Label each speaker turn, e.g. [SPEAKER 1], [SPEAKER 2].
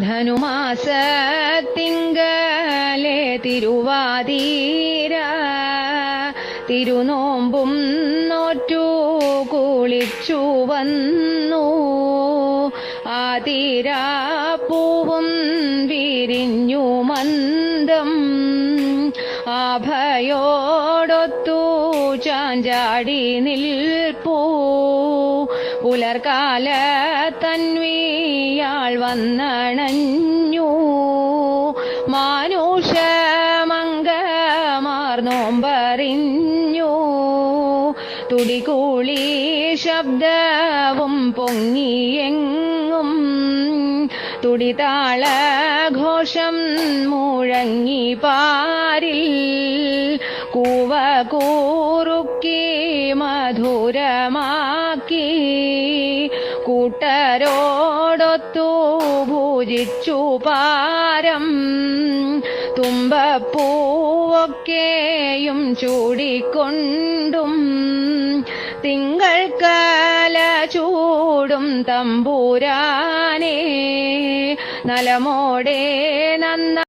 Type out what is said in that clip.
[SPEAKER 1] ധനുമാസത്തിങ്കലെ തിരുവാതീര. തിരുനോമ്പും നോറ്റു കുളിച്ചു വന്നു. ആതിരാപ്പൂവും വിരിഞ്ഞു മന്ദം. ആഭയോടൊത്തു ചാഞ്ചാടി നിൽപ്പൂ. പുലർകാല തന്വിയാൾ വന്നണഞ്ഞു. മാനുഷ മാനുഷമംഗമാർന്നോമ്പറിഞ്ഞു തുടികൂളി ശബ്ദവും പൊങ്ങിയെങ്ങും. തുടിതാള ഘോഷം മുഴങ്ങി പാരിൽ. കൂവ കൂറുക്കി മധുരമാക്കി കൂട്ടരോടൊത്തു ഭൂജിച്ചു പാരം. തുമ്പപ്പൂവൊക്കെയും ചൂടിക്കൊണ്ടും തിങ്കൾ കാല ചൂടും തമ്പൂരാനേ. നലമോടെ നന്ന